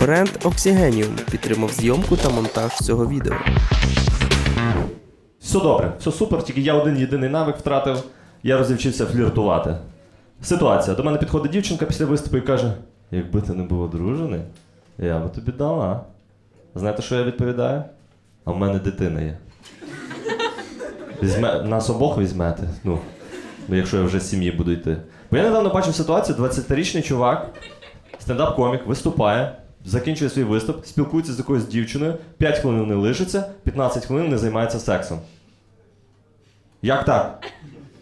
Бренд Oxygenium підтримав зйомку та монтаж цього відео. Все добре, все супер, тільки я один єдиний навик втратив, я розвчився фліртувати. Ситуація. До мене підходить дівчинка після виступу і каже: якби ти не був одружений, я би тобі дала. Знаєте, що я відповідаю? А в мене дитина є. Візьме, нас обох візьмете. Ну, якщо я вже з сім'ї буду йти. Бо я недавно бачив ситуацію, 20-річний чувак, стендап-комік, виступає, закінчує свій виступ, спілкується з якоюсь дівчиною, 5 хвилин не лишиться, 15 хвилин не займається сексом. Як так?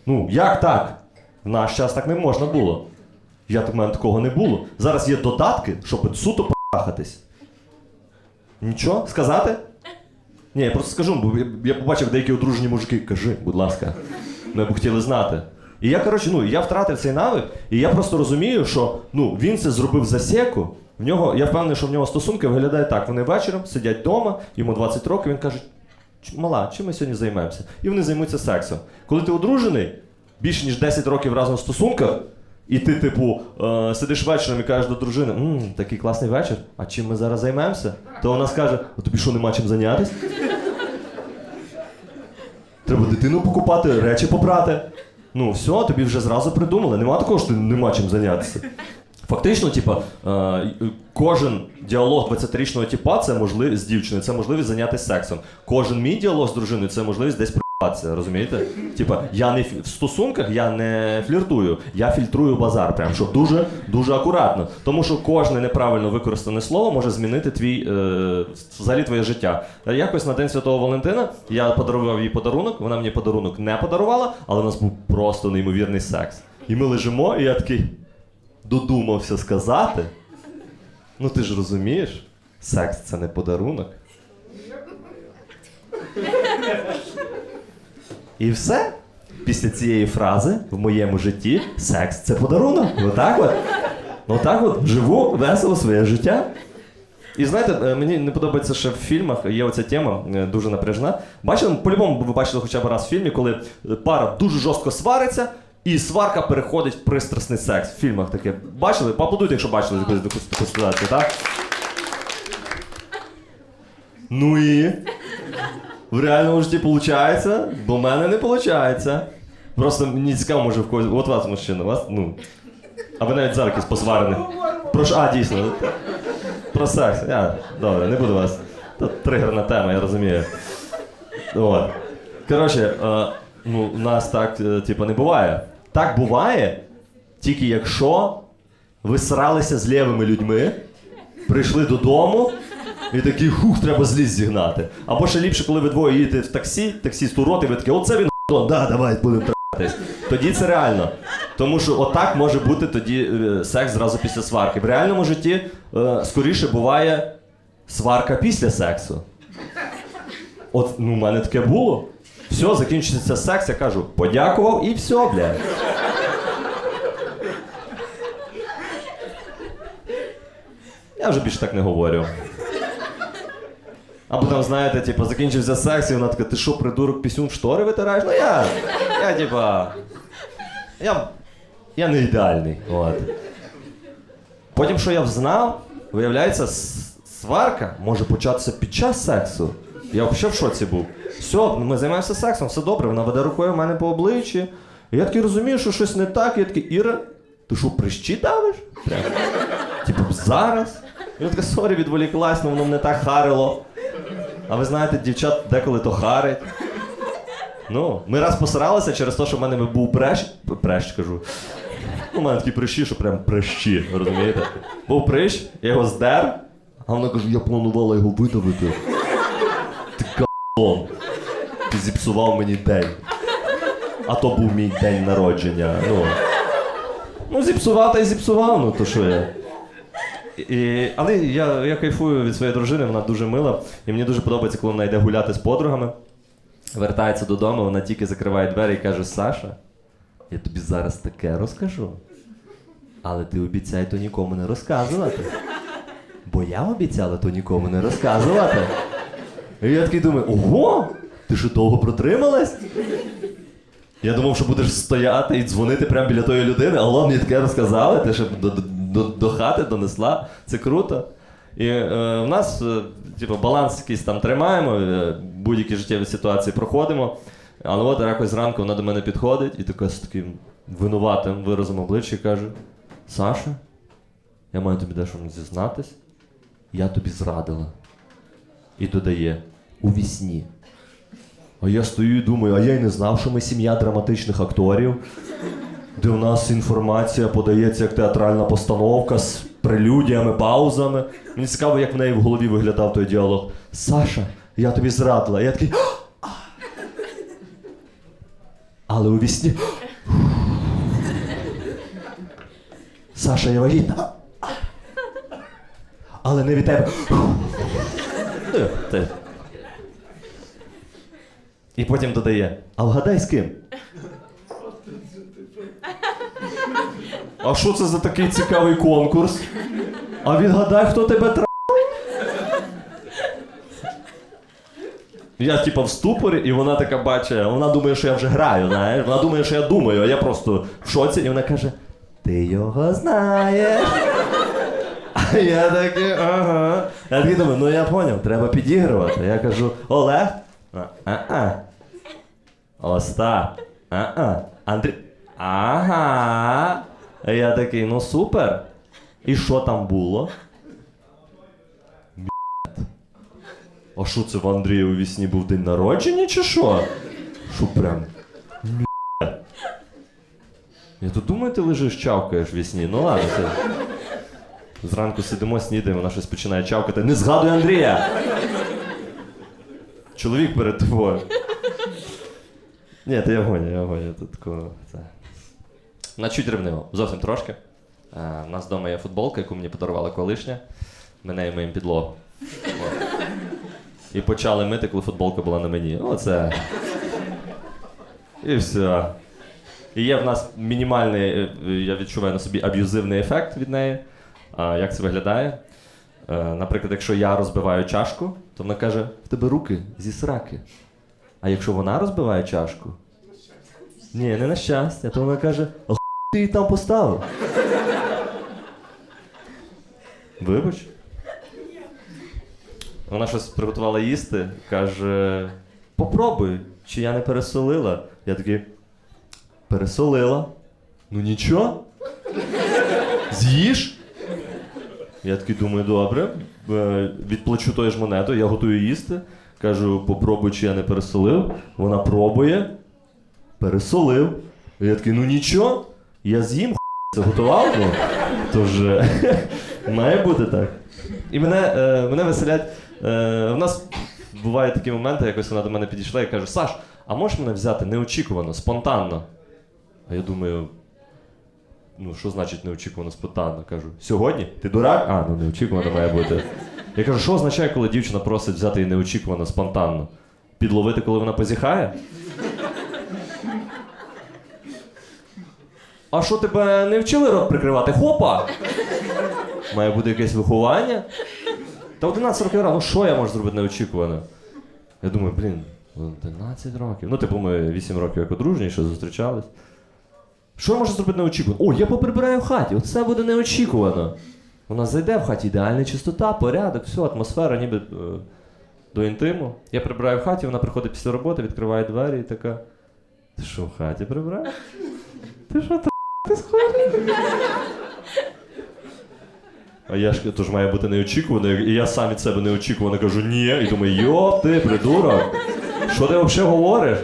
Ну, як так? В наш час так не можна було. Я в мене такого не було. Зараз є додатки, щоб суто пахатись. Нічого? Сказати? Ні, я просто скажу, бо я- побачив деякі одружені мужики. Кажи, будь ласка. Ми б хотіли знати. І я, коротше, ну, я втратив цей навик, і я просто розумію, що ну, він це зробив за секу. В нього, я впевнений, що в нього стосунки виглядають так. Вони вечором сидять вдома, йому 20 років, він каже: мала, чим ми сьогодні займаємося? І вони займуться сексом. Коли ти одружений, більше ніж 10 років разом в стосунках, і ти, типу, е, сидиш вечором і кажеш до дружини, «М, такий класний вечір, а чим ми зараз займемося? То вона скаже: а тобі що нема чим зайнятися? Треба дитину покупати, речі попрати. Ну, все, тобі вже зразу придумали. Нема такого, що нема чим зайнятися. Фактично, типа, е, кожен діалог 20-річного типа це можливість з дівчиною, це можливість зайнятися сексом. Кожен мій діалог з дружиною це можливість десь проїбатися, розумієте? Типа, я не в стосунках я не фліртую, я фільтрую базар, прям щоб дуже дуже акуратно. Тому що кожне неправильно використане слово може змінити твій е, взагалі твоє життя. Е, Якось на День Святого Валентина я подарував їй подарунок, вона мені подарунок не подарувала, але у нас був просто неймовірний секс. І ми лежимо, і я такий додумався сказати. Ну ти ж розумієш, секс це не подарунок. І все. Після цієї фрази в моєму житті секс це подарунок. Отак от. Отак от живу весело своє життя. І знаєте, е, мені не подобається, що в фільмах є оця тема е, дуже напряжна. Бачили, по-любому ви бачили хоча б раз в фільмі, коли пара дуже жорстко свариться, і сварка переходить в пристрасний секс. В фільмах таке. Бачили? Поаплодуйте, якщо бачили якусь таку ситуацію, так? Ну і. В реальному житті виходить, бо в мене не виходить. Просто мені цікаво, може в когось. От вас мужчина, вас, ну. А ви навіть зараз якийсь посварений. Прошу, а, дійсно. Про секс. Я, добре, не буду вас. Тут тригерна тема, я розумію. От. Коротше, е, ну, у нас так, е, типу, не буває. Так буває, тільки якщо ви сралися з лівими людьми, прийшли додому і такі хух, треба злість зігнати. Або ще ліпше, коли ви двоє їдете в таксі, таксіст урод, і ви такі, оце він да, давай будемо тратись. Тоді це реально. Тому що отак може бути тоді е, секс зразу після сварки. В реальному житті е, скоріше буває сварка після сексу. От ну, у мене таке було. Все, закінчується секс, я кажу, подякував і все, блядь. Я вже більше так не говорю. Або там, знаєте, типу, закінчився секс, і вона така, ти що, придурок, пісюн в штори витираєш? Ну я. Я, типа. Я. Я не ідеальний. От. Потім, що я взнав, виявляється, сварка може початися під час сексу. Я взагалі в шоці був. Все, ми займаємося сексом, все добре, вона веде рукою в мене по обличчі. І я такий розумію, що щось не так, я такий, Іра, ти що, прищі давиш? Прям. Типу, зараз? І вона така, сорі, відволіклась, ну воно мене так харило. А ви знаєте, дівчат деколи то харить. Ну, ми раз посралися через те, що в мене був прещ. Прещ кажу. У мене такі прищі, що прям прищі, розумієте? Був прищ, я його здер, а вона каже, я планувала його видавити. Ти каблон. Ти зіпсував мені день. А то був мій день народження. Ну, ну зіпсував та й зіпсував, ну то що я. І, але я, я кайфую від своєї дружини, вона дуже мила. І мені дуже подобається, коли вона йде гуляти з подругами. Вертається додому, вона тільки закриває двері і каже: Саша, я тобі зараз таке розкажу. Але ти обіцяй то нікому не розказувати. Бо я обіцяла то нікому не розказувати. І я такий думаю, ого, ти що довго протрималась? Я думав, що будеш стояти і дзвонити прямо біля тої людини. Алло, мені таке розказали, ти ще до, до, хати донесла. Це круто. І е, в нас, е, типу, баланс якийсь там тримаємо, е, будь-які життєві ситуації проходимо. Але от якось зранку вона до мене підходить і така з таким винуватим виразом обличчя каже: Саша, я маю тобі дещо зізнатись. Я тобі зрадила. І додає у вісні. А я стою і думаю, а я й не знав, що ми сім'я драматичних акторів, де у нас інформація подається як театральна постановка з прелюдіями, паузами. Мені цікаво, як в неї в голові виглядав той діалог. Саша, я тобі зрадила. Я такий. Але у вісні. Саша, я вагітна. Але не від тебе. Ну. І потім додає: а вгадай з ким? А що це за такий цікавий конкурс? А відгадай, хто тебе тра. Я типа в ступорі, і вона така бачить, вона думає, що я вже граю, знаєш? Вона думає, що я думаю, а я просто в шоці, і вона каже: Ти його знаєш. А я такий, ага. Я такий думаю, ну я поняв, треба підігрувати. Я кажу, Олег? А-а. Остап. А-а. Андрій. Ага. Я такий, ну супер. І що там було? А що це в Андрія у вісні був день народження чи що? Що прям. Я тут думаю, ти лежиш, чавкаєш в вісні. Ну ладно, це. Зранку сидимо, снідаємо, вона щось починає чавкати. Не згадуй Андрія! Чоловік перед тобою. Ні, то я гоню, я гоню. Тут такого. Це. Вона чуть ревнива, зовсім трошки. Е, У нас вдома є футболка, яку мені подарувала колишня. Ми нею миємо підлогу. І почали мити, коли футболка була на мені. Оце. І все. І є в нас мінімальний, е, я відчуваю на собі аб'юзивний ефект від неї. А, як це виглядає? Е, наприклад, якщо я розбиваю чашку, то вона каже: в тебе руки зі сраки. А якщо вона розбиває чашку, ні, не на щастя, то вона каже, ти її там поставив. Вибач. Вона щось приготувала їсти, каже: попробуй, чи я не пересолила. Я такий, пересолила. Ну нічого. З'їж. Я такий думаю, добре. Е, Відплачу тою ж монетою, я готую їсти. Кажу, попробуй, чи я не пересолив. Вона пробує. Пересолив. Я такий, ну нічого, я з'їм, це готував. Ну, тож має бути так. І мене, е, мене веселять. Е, в нас бувають такі моменти, якось вона до мене підійшла і каже: Саш, а можеш мене взяти неочікувано, спонтанно? А я думаю, ну що значить неочікувано, спонтанно? Кажу, сьогодні? Ти дурак? А, ну неочікувано має бути. Я кажу, що означає, коли дівчина просить взяти її неочікувано, спонтанно? Підловити, коли вона позіхає? А що тебе не вчили рот прикривати? Хопа! Має бути якесь виховання. Та 11 років рано, ну що я можу зробити неочікувано? Я думаю, блін, 11 років. Ну, типу, ми 8 років як одружені, що зустрічались. Що я можу зробити неочікувано? О, я поприбираю в хаті, оце буде неочікувано. Вона зайде в хаті, ідеальна чистота, порядок, все, атмосфера, ніби е, до інтиму. Я прибираю в хаті, вона приходить після роботи, відкриває двері і така. Ти що в хаті прибираєш? Ти що схожий? А я ж то ж має бути неочікувано, і я сам від себе неочікувано кажу ні. І думаю, йоп, ти придурок. Що ти взагалі говориш?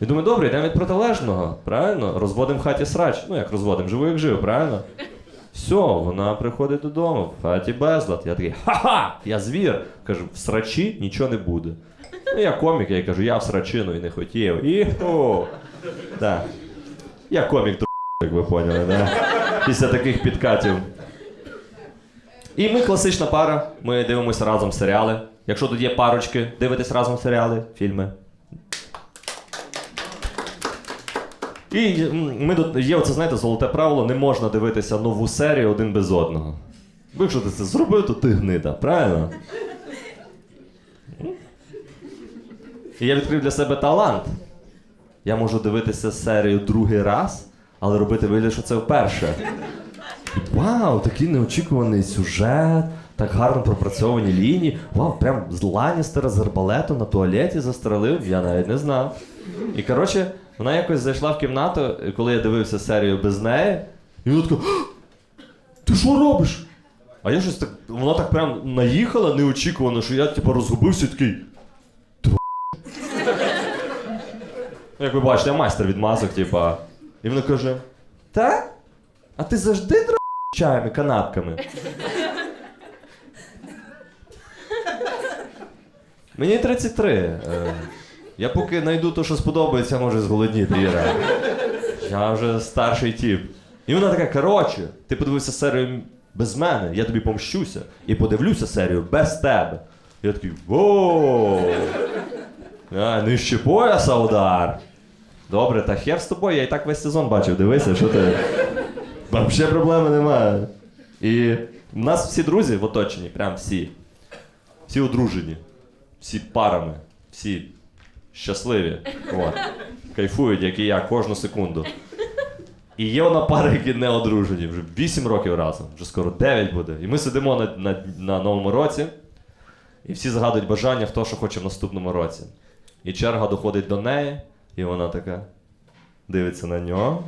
І думаю, добре, йдемо від протилежного, правильно? Розводимо в хаті срач. Ну як розводимо, живу як жив, правильно? Все, вона приходить додому, в хаті безлад. Я такий, ха-ха! Я звір. Кажу, в срачі нічого не буде. Ну, я комік, я кажу, я в срачину і не хотів. І так. Я комік, як ви поняли, да? після таких підкатів. І ми класична пара. Ми дивимося разом серіали. Якщо тут є парочки, дивитесь разом серіали, фільми. І ми є оце, знаєте, золоте правило, не можна дивитися нову серію один без одного. Бо якщо ти це зробив, то ти гнида, правильно? І я відкрив для себе талант. Я можу дивитися серію другий раз, але робити вигляд, що це вперше. Вау, такий неочікуваний сюжет, так гарно пропрацьовані лінії. Вау, прям з Ланістера з арбалетом на туалеті застрелив, я навіть не знав. І коротше, вона якось зайшла в кімнату, коли я дивився серію без неї, і вона така. Ти що робиш? А я щось так. Вона так прям наїхала неочікувано, що я типу розгубився і такий. «Ти Як ви бачите, я майстер відмазок, типа. І вона каже: Та? А ти завжди др чаями, канапками? Мені 33. Е, Я поки знайду те, що сподобається, може зголодніти, Іра. Я вже старший тип. І вона така, коротше, ти подивився серію без мене, я тобі помщуся. І подивлюся серію без тебе. Я такий, воу. А, нижче пояса удар. Добре, та хер з тобою, я і так весь сезон бачив, дивися, що ти. Взагалі проблеми немає. І в нас всі друзі в оточенні, прям всі. Всі одружені, всі парами, всі щасливі. От. Кайфують, як і я, кожну секунду. І є вона пара, які не одружені, вже 8 років разом, вже скоро 9 буде. І ми сидимо на, на, на новому році, і всі згадують бажання в те, що хоче в наступному році. І черга доходить до неї, і вона така дивиться на нього.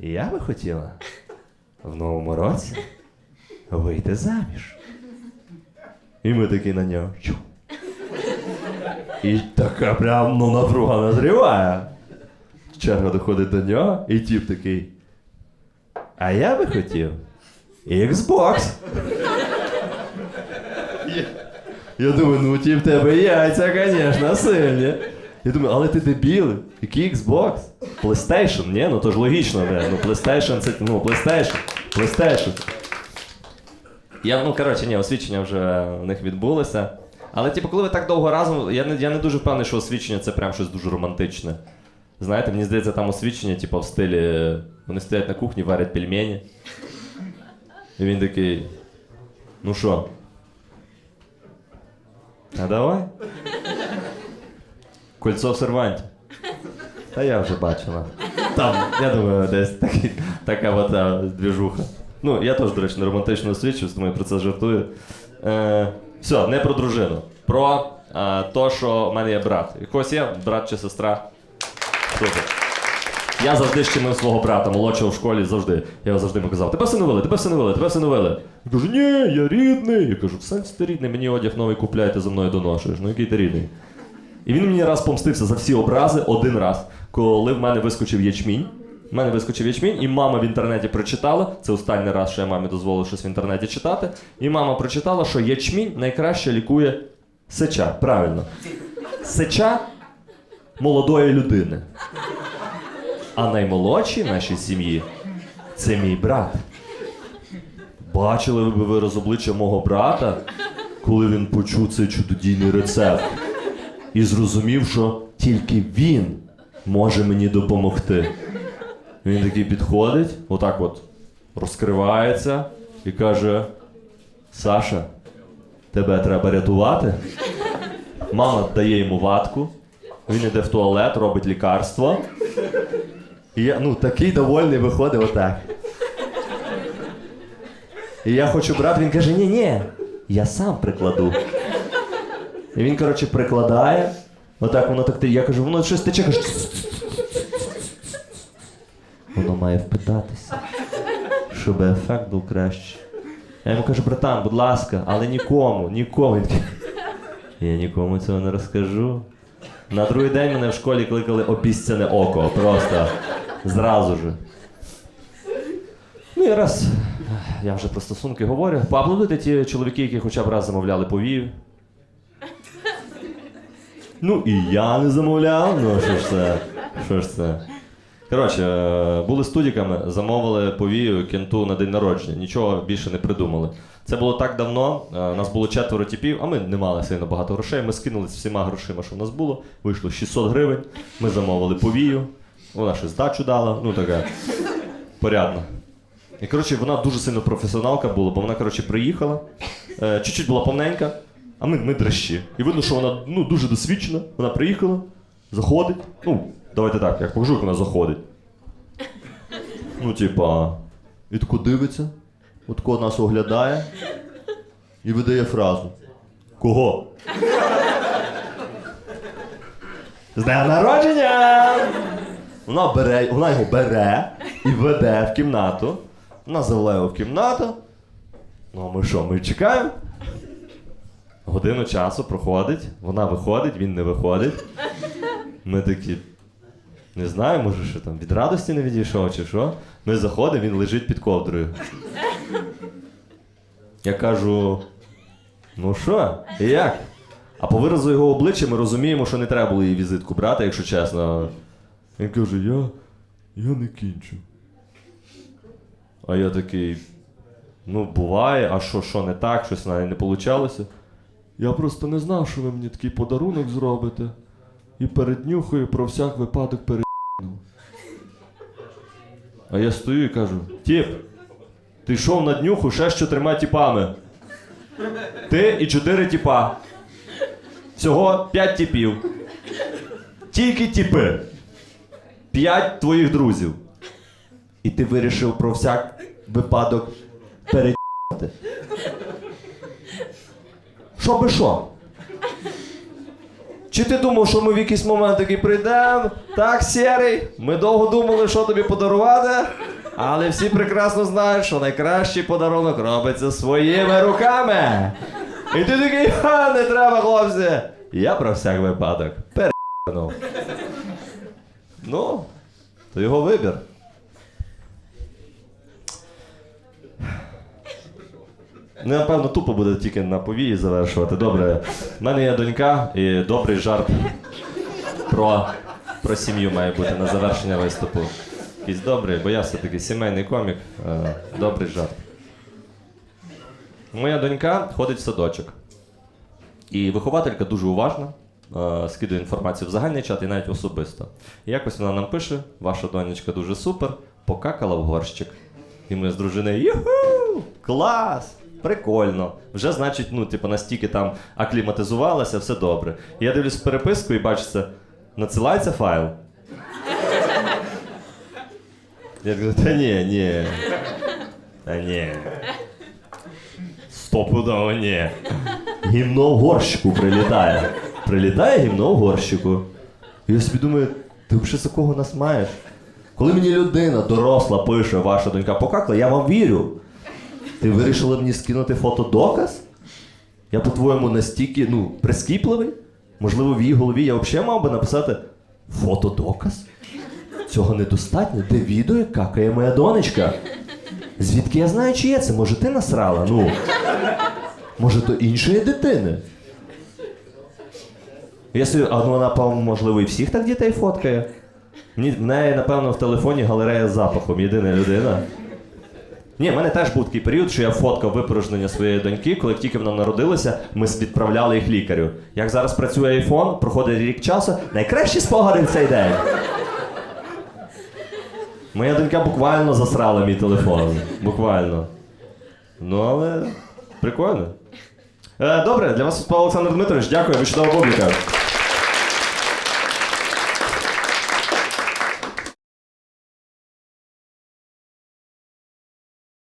І я би хотіла в новому році вийти заміж. І ми такі на нього. «Чу». І така прям ну, напруга назріває. Черга доходить до нього, і тіп такий. А я би хотів. Xbox. Я, думаю, ну ті в тебе яйця, звісно, сильні. Я думаю, але ти дебіл, який Xbox? PlayStation? Ні, ну то ж логічно, бля. Ну PlayStation це ну PlayStation. PlayStation. Я, ну коротше, ні, освідчення вже в них відбулося. Але, типу, коли ви так довго разом, я не, я не дуже впевнений, що освідчення це прям щось дуже романтичне. Знаєте, мені здається, там освідчення, типу, в стилі. Вони стоять на кухні, варять пельмені. І він такий. Ну що? А давай? Кольцо в серванті. Та я вже бачила. Там, я думаю, десь такі, така от а, двіжуха. Ну, я теж, до речі, не романтично освічуюсь, тому я про це жартую. Е, все, не про дружину. Про е, то, що в мене є брат. І когось є брат чи сестра. Супер. Я завжди щемив свого брата, молодшого в школі завжди. Я його завжди казав: тебе всиновили, тебе всиновили, тебе всиновили. Він каже, ні, я рідний. Я кажу, в сенсі ти рідний, мені одяг новий купляйте за мною доношуєш. Ну який ти рідний? І він мені раз помстився за всі образи один раз, коли в мене вискочив ячмінь. В мене вискочив ячмінь, і мама в інтернеті прочитала. Це останній раз, що я мамі дозволив щось в інтернеті читати. І мама прочитала, що ячмінь найкраще лікує сеча. Правильно. Сеча молодої людини. А наймолодший в нашій сім'ї це мій брат. Бачили ви вираз обличчя мого брата, коли він почув цей чудодійний рецепт і зрозумів, що тільки він може мені допомогти. Він такий підходить, отак от розкривається і каже: Саша, тебе треба рятувати. Мама дає йому ватку, він йде в туалет, робить лікарство. І я, ну, такий довольний виходить отак. І я хочу брати, він каже, ні, ні, я сам прикладу. І він, коротше, прикладає. Отак воно так. ти. Я кажу, воно щось тече, каже. Воно має впитатися, щоб ефект був кращий. Я йому кажу, братан, будь ласка, але нікому, нікому. Я нікому цього не розкажу. На другий день мене в школі кликали обіцяне око. Просто зразу же. Ну і раз я вже про стосунки говорю. Поаплодуйте ті чоловіки, які хоча б раз замовляли повію. Ну і я не замовляв, ну що ж це? Що ж це? Коротше, е, були студіками, замовили повію кенту на день народження. Нічого більше не придумали. Це було так давно. е, У нас було четверо типів, а ми не мали сильно багато грошей. Ми скинулись всіма грошима, що в нас було. Вийшло 600 гривень. Ми замовили повію. Вона ще здачу дала. Ну така порядна. І коротше, вона дуже сильно професіоналка була, бо вона коротше приїхала. Е, чуть-чуть була повненька, а ми, ми дрищі. І видно, що вона ну, дуже досвідчена. Вона приїхала, заходить. Ну, Давайте так, як покажу, як вона заходить. Ну, типа. І тако дивиться, отако нас оглядає і видає фразу. Кого? З днем народження! Вона бере, вона його бере і веде в кімнату. Вона завела в кімнату. Ну, а ми що, ми чекаємо? Годину часу проходить, вона виходить, він не виходить. Ми такі. Не знаю, може, що там від радості не відійшов чи що. Ми заходимо, він лежить під ковдрою. Я кажу: ну що, як? А по виразу його обличчя ми розуміємо, що не треба було її візитку брати, якщо чесно. Він каже, я, я не кінчу. А я такий. Ну, буває, а що, що не так, щось в не вийшло. Я просто не знав, що ви мені такий подарунок зробите. І переднюхаю про всяк випадок перед. А я стою і кажу: Тіп, ти йшов на днюху ще з чотирма тіпами. Ти і чотири тіпа. Всього п'ять тіпів. Тільки тіпи. П'ять твоїх друзів. І ти вирішив про всяк випадок перед***ти. Що би що? Чи ти думав, що ми в якийсь момент такий прийдемо? Так, сірий, ми довго думали, що тобі подарувати, але всі прекрасно знають, що найкращий подарунок робиться своїми руками. І ти такий, ха, не треба, хлопці. Я про всяк випадок перебанув. Ну, то його вибір. Ну, напевно, тупо буде тільки на повії завершувати. Добре. У мене є донька і добрий жарт про, про сім'ю має бути на завершення виступу. Якийсь добрий, бо я все-таки сімейний комік. Е, добрий жарт. Моя донька ходить в садочок. І вихователька дуже уважна, е, скидує інформацію в загальний чат і навіть особисто. І якось вона нам пише: ваша донечка дуже супер, покакала в горщик. І ми з дружиною Юху! Клас! Прикольно. Вже, значить, ну, типу, настільки там акліматизувалася, все добре. І я дивлюсь переписку і це, надсилається файл. Я кажу, та ні, ні. Та ні. Стопудово ні. Гімно в горщику прилітає. Прилітає гімно в горщику. І я собі думаю, ти взагалі за кого нас маєш? Коли мені людина доросла пише, ваша донька покакла, я вам вірю. Ти вирішила мені скинути фотодоказ? Я, по-твоєму, настільки ну, прискіпливий? Можливо, в її голові я взагалі мав би написати фотодоказ? Цього недостатньо. Де відео, як какає моя донечка? Звідки я знаю, чиє це? Може, ти насрала? Ну. Може, то іншої дитини? Якщо, а ну, вона, по-моєму, можливо, і всіх так дітей фоткає. В неї, напевно, в телефоні галерея з запахом, єдина людина. Ні, в мене теж був такий період, що я фоткав випорожнення своєї доньки, коли тільки вона народилася, ми відправляли їх лікарю. Як зараз працює айфон, проходить рік часу, найкращі спогади в цей день. Моя донька буквально засрала мій телефон. Буквально. Ну, але прикольно. Е, добре, для вас спав Олександр Дмитрович. Дякую, ви чудова публіка.